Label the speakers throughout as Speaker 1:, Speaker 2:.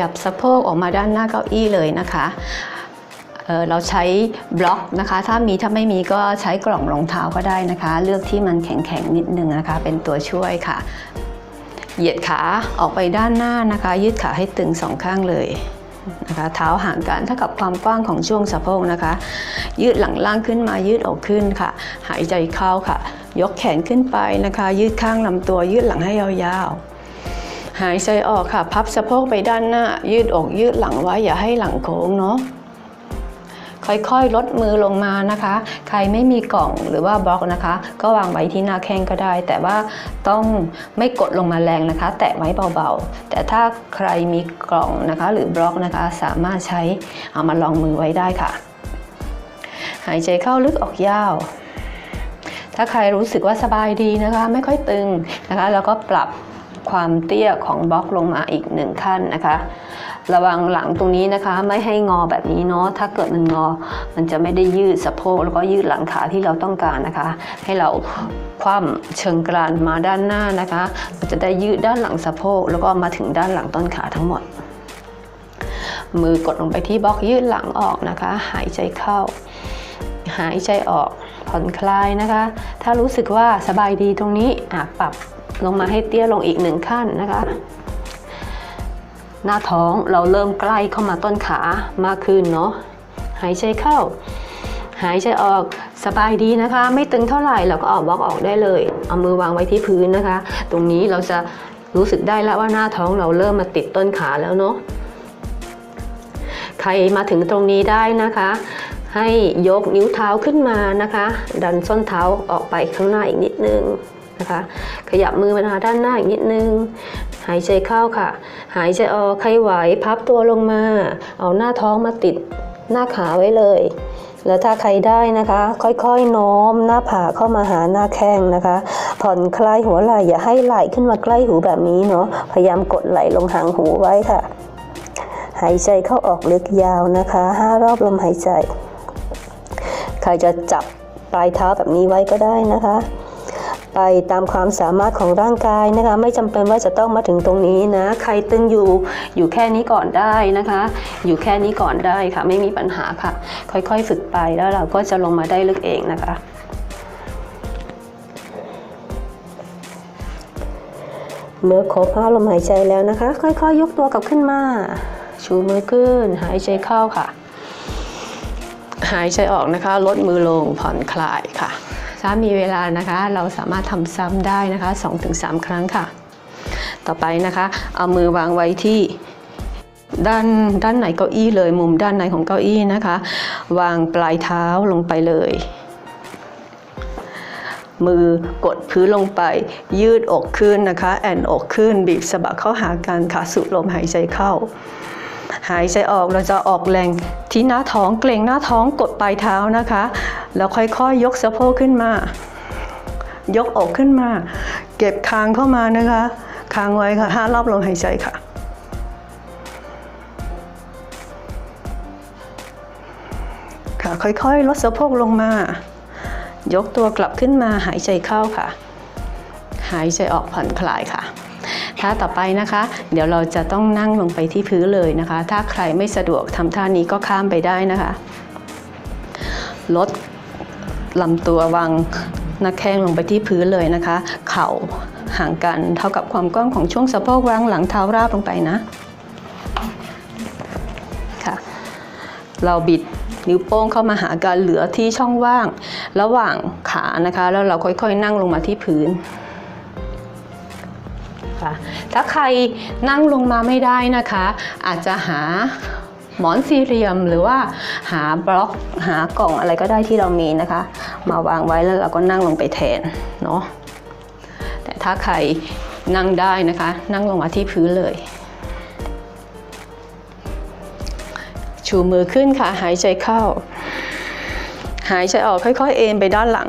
Speaker 1: ยับสะโพกออกมาด้านหน้าเก้าอี้เลยนะคะเเราใช้บล็อกนะคะ ถ้ามีถ้าไม่มีก็ใช้กล่องรองเท้าก็ได้นะคะ เลือกที่มันแข็งๆนิดนึงนะคะ เป็นตัวช่วยค่ะ เหยียดขาออกไปด้านหน้านะคะ ยืดขาให้ตึงสองข้างเลยนะคะเท้าห่างกันเท่ากับความกว้างของช่วงสะโพกนะคะ ยืดหลังล่างขึ้นมายืดอกขึ้นค่ะ หายใจเข้าค่ะ ยกแขนขึ้นไปนะคะ ยืดข้างลำตัวยืดหลังให้ยาวๆ หายใจออกค่ะ พับสะโพกไปด้านหน้า ยืดอกยืดหลังไว้ อย่าให้หลังโค้งเนาะค่อยๆ ลดมือลงมานะคะ ใครไม่มีกล่องหรือว่าบล็อกนะคะ ก็วางไว้ที่หน้าแข้งก็ได้ แต่ว่าต้องไม่กดลงมาแรงนะคะ แตะไว้เบาๆ แต่ถ้าใครมีกล่องนะคะ หรือบล็อกนะคะ สามารถใช้เอามาลองมือไว้ได้ค่ะ หายใจเข้าลึกออกยาว ถ้าใครรู้สึกว่าสบายดีนะคะ ไม่ค่อยตึงนะคะ แล้วก็ปรับ ความเตี้ยของบล็อกลงมาอีกหนึ่งขั้นนะคะ ระวังหลังตรงนี้นะคะ ไม่ให้งอแบบนี้เนาะถ้าเกิดมันงอ มันจะไม่ได้ยืดสะโพกแล้วก็ยืดหลังขาที่เราต้องการนะคะ ให้เราคว่ำเชิงกรานมาด้านหน้านะคะ มันจะได้ยืดด้านหลังสะโพกแล้วก็มาถึงด้านหลังต้นขาทั้งหมด มือกดลงไปที่บล็อกยืดหลังออกนะคะ หายใจเข้า หายใจออกผ่อนคลายนะคะ ถ้ารู้สึกว่าสบายดีตรงนี้อะปรับ ลงมาให้เตี้ยลงอีกหนึ่งขั้นนะคะ หน้าท้องเราเริ่มใกล้เข้ามาต้นขามากขึ้นเนาะหายใจเข้า หายใจออกสบายดีนะคะ ไม่ตึงเท่าไหร่เราก็ออกบล็อกออกได้เลย เอามือวางไว้ที่พื้นนะคะ ตรงนี้เราจะรู้สึกได้แล้วว่าหน้าท้องเราเริ่มมาติดต้นขาแล้วเนาะใครมาถึงตรงนี้ได้นะคะ ให้ยกนิ้วเท้าขึ้นมานะคะ ดันส้นเท้าออกไปข้างหน้าอีกนิดนึง นะคะ ขยับมือมาด้านหน้าอีกนิดนึง หายใจเข้าค่ะ หายใจออกใครไหวพับตัวลงมา เอาหน้าท้องมาติดหน้าขาไว้เลย แล้วถ้าใครได้นะคะ ค่อยๆโน้มหน้าผากเข้ามาหาหน้าแข้งนะคะ ผ่อนคลายหัวไหล่อย่าให้ไหล่ขึ้นมาใกล้หูแบบนี้เนาะ พยายามกดไหล่ลงหางหูไว้ค่ะ หายใจเข้าออกลึกยาวนะคะห้ารอบลมหายใจ ใครจะจับปลายเท้าแบบนี้ไว้ก็ได้นะคะ ไปตามความสามารถของร่างกายนะคะ ไม่จำเป็นว่าจะต้องมาถึงตรงนี้นะ ใครตึงอยู่อยู่แค่นี้ก่อนได้นะคะ อยู่แค่นี้ก่อนได้ค่ะ ไม่มีปัญหาค่ะ ค่อยๆ ฝึกไปแล้วเราก็จะลงมาได้ลึกเองนะคะเมื่อครบห้าลมหายใจแล้วนะคะ ค่อยๆยกตัวกลับขึ้นมา ชูมือขึ้น หายใจเข้าค่ะ หายใจออกนะคะ ลดมือลงผ่อนคลายค่ะ ถ้ามีเวลานะคะเราสามารถทำซ้ำได้นะคะ 2-3 ครั้งค่ะ ต่อไปนะคะ เอามือวางไว้ที่ด้านด้านไหนเก้าอี้เลย มุมด้านในของเก้าอี้นะคะ วางปลายเท้าลงไปเลย มือกดพื้นลงไป ยืดอกขึ้นนะคะ แอนอกขึ้นบีบสะบักเข้าหากันค่ะสูดลมหายใจเข้า หายใจออกเราจะออกแรงที่หน้าท้องเกรงหน้าท้องกดปลายเท้านะคะ แล้วค่อยๆยยกสะโพกขึ้นมา ยกอกขึ้นมา เก็บคางเข้ามานะคะคางไว้ค่ะห้ารอบลมหายใจค่ะค่ะค่อยๆ ลดสะโพกลงมา ยกตัวกลับขึ้นมาหายใจเข้าค่ะ หายใจออกผ่อนคลายค่ะ ท่าต่อไปนะคะ เดี๋ยวเราจะต้องนั่งลงไปที่พื้นเลยนะคะ ถ้าใครไม่สะดวกทำท่านี้ก็ข้ามไปได้นะคะลดลำตัววางหน้าแข้งลงไปที่พื้นเลยนะคะ เข่าห่างกันเท่ากับความกว้างของช่วงสะโพกวางหลังเท้าราบลงไปนะค่ะ เราบิดนิ้วโป้งเข้ามาหากันเหลือที่ช่องว่าง ระหว่างขานะคะ แล้วเราค่อยๆ นั่งลงมาที่พื้น ค่ะ ถ้าใครนั่งลงมาไม่ได้นะคะ อาจจะหาหมอนสี่เหลี่ยมหรือว่าหาบล็อกหากล่องอะไรก็ได้ที่เรามีนะคะ มาวางไว้แล้วเราก็นั่งลงไปแทนเนาะแต่ถ้าใครนั่งได้นะคะ นั่งลงมาที่พื้นเลย ชูมือขึ้นค่ะหายใจเข้า หายใจออกค่อยๆ เอ็นไปด้านหลัง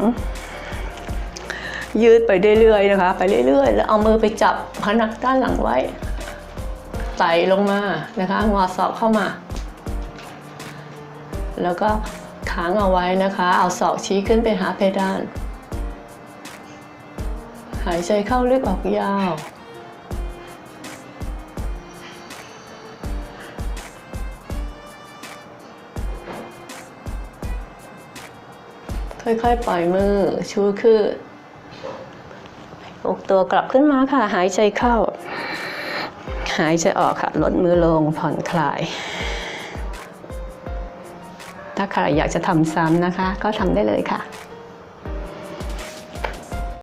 Speaker 1: ยืดไปเรื่อยๆนะคะ ไปเรื่อยๆ แล้วเอามือไปจับพนักด้านหลังไว้ ไต่ลงมานะคะ งอศอกเข้ามา แล้วก็ค้างเอาไว้นะคะ เอาศอกชี้ขึ้นไปหาเพดาน หายใจเข้าลึกออกยาวค่อยๆ ปล่อยมือ ชูขึ้น กตัวกลับขึ้นมาค่ะ หายใจเข้า หายใจออกค่ะ ลดมือลงผ่อนคลาย ถ้าใครอยากจะทำซ้ำนะคะ ก็ทำได้เลยค่ะ